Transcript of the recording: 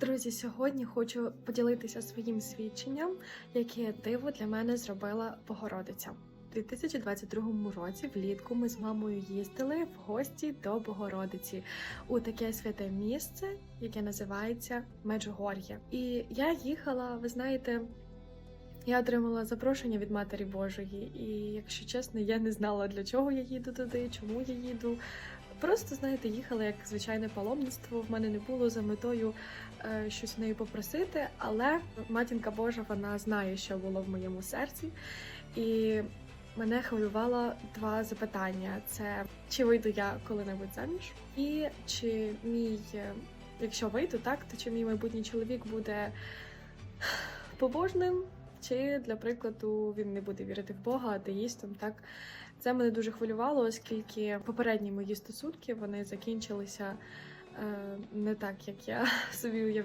Друзі, сьогодні хочу поділитися своїм свідченням, яке диво для мене зробила Богородиця. У 2022 році влітку ми з мамою їздили в гості до Богородиці у таке святе місце, яке називається Меджугор'я. І я їхала, ви знаєте, я отримала запрошення від Матері Божої, і якщо чесно, я не знала для чого я їду туди, чому я їду. Просто, знаєте, їхала як звичайне паломництво. В мене не було за метою е, щось в неї попросити, але матінка Божа вона знає, що було в моєму серці, і мене хвилювало два запитання: це чи вийду я коли-небудь заміж, і чи мій, е, якщо вийду, так, то чи мій майбутній чоловік буде побожним, чи для прикладу він не буде вірити в Бога, атеїстом, так. Це мене дуже хвилювало, оскільки попередні мої стосунки вони закінчилися е, не так, як я собі уявляла.